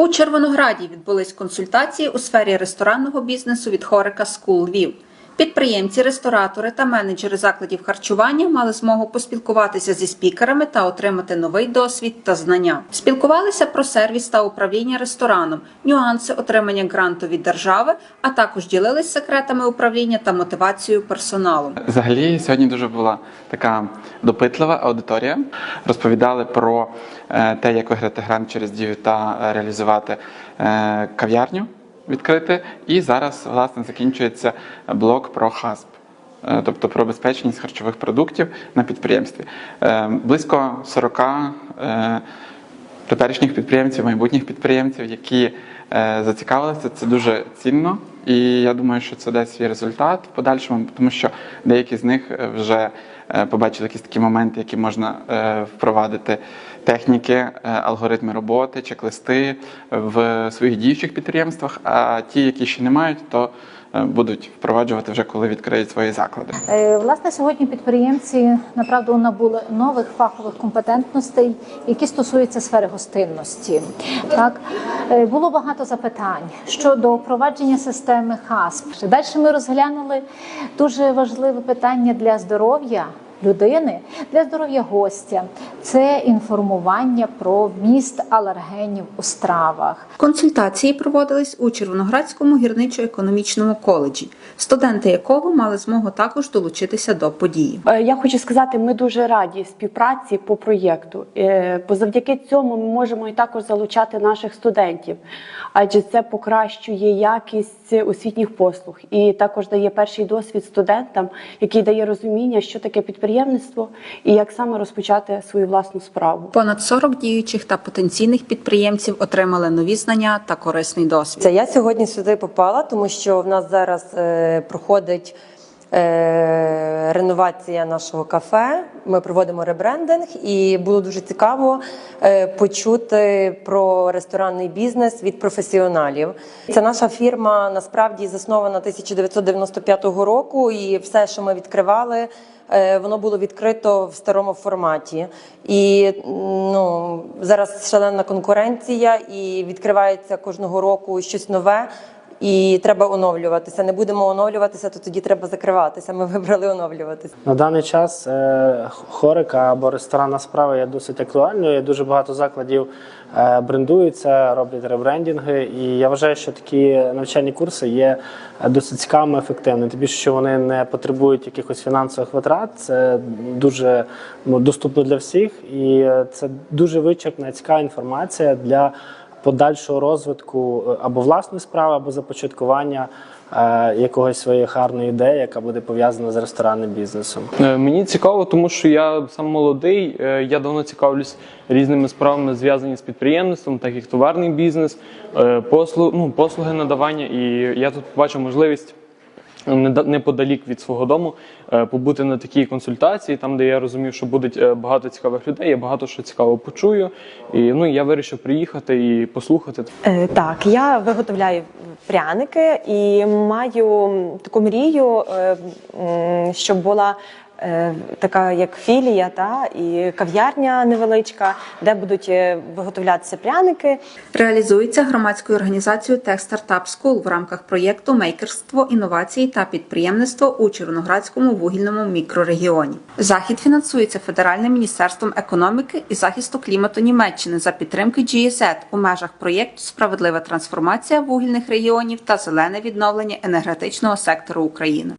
У Червонограді відбулись консультації у сфері ресторанного бізнесу від Хорика Скул Львів. Підприємці, ресторатори та менеджери закладів харчування мали змогу поспілкуватися зі спікерами та отримати новий досвід та знання. Спілкувалися про сервіс та управління рестораном, нюанси отримання гранту від держави, а також ділились секретами управління та мотивацією персоналу. Взагалі, сьогодні дуже була така допитлива аудиторія. Розповідали про е, те, як виграти грант через дію та е, реалізувати е, кав'ярню, відкрити. І зараз, власне, закінчується блок про ХАСП. е, Тобто про безпечність харчових продуктів на підприємстві. Е, Близько 40 е, теперішніх підприємців, майбутніх підприємців, які зацікавилися, це дуже цінно. І я думаю, що це дасть свій результат в подальшому, тому що деякі з них вже побачили якісь такі моменти, які можна е, впровадити техніки, е, алгоритми роботи, чек-листи в своїх діючих підприємствах. А ті, які ще не мають, то е, будуть впроваджувати вже коли відкриють свої заклади. Е, Власне, сьогодні підприємці направду набули нових фахових компетентностей, які стосуються сфери гостинності. Так Е, було багато запитань щодо впровадження системи ХАСП. Далі ми розглянули дуже важливе питання для здоров'я. Людини для здоров'я гостя це інформування про вміст алергенів у стравах, Консультації проводились у Червоноградському гірничо-економічному коледжі, студенти якого мали змогу також долучитися до події. Е, Я хочу сказати, ми дуже раді співпраці по проєкту. Е, Бо завдяки цьому ми можемо і також залучати наших студентів, адже це покращує якість освітніх послуг і також дає перший досвід студентам, який дає розуміння, що таке підприємництво і як саме розпочати свою власну справу. Понад 40 діючих та потенційних підприємців отримали нові знання та корисний досвід. Це я сьогодні сюди попала, тому що в нас зараз е, проходить реновація нашого кафе. Ми проводимо ребрендинг, і було дуже цікаво е, почути про ресторанний бізнес від професіоналів. Це наша фірма насправді заснована 1995 року, і все, що ми відкривали. е, Воно було відкрито в старому форматі, і ну зараз шалена конкуренція, і відкривається кожного року щось нове. І треба оновлюватися. Не будемо оновлюватися, то тоді треба закриватися. Ми вибрали оновлюватися. На даний час е, хорика або ресторанна справа є досить актуальною. Дуже багато закладів е, брендуються, роблять ребрендінги. І я вважаю, що такі навчальні курси є досить цікавими, ефективними. Більше, що вони не потребують якихось фінансових витрат. Це дуже ну, доступно для всіх, і е, це дуже вичерпна, цікава інформація для подальшого розвитку е, або власної справи, або започаткування е, якогось своєї гарної ідеї, яка буде пов'язана з ресторанним бізнесом. Е, Мені цікаво, тому що я сам молодий, я давно цікавлюсь різними справами, зв'язані з підприємництвом, так як товарний бізнес, послуг, ну, послуги надавання. І я тут бачу можливість неподалік від свого дому е, побути на такій консультації, там, де я розумів, що буде е, багато цікавих людей, я багато що цікаво почую. І ну, я вирішив приїхати і послухати. Е, Так, я виготовляю пряники і маю таку мрію, щоб була така як філія, та і кав'ярня невеличка, де будуть е, виготовлятися пряники. Реалізується громадською організацією Tech Startup School в рамках проєкту Мейкерство, інновації та підприємництво у Червоноградському вугільному мікрорегіоні. Захід фінансується Федеральним міністерством економіки і захисту клімату Німеччини за підтримки GSET у межах проєкту Справедлива трансформація вугільних регіонів та зелене відновлення енергетичного сектору України.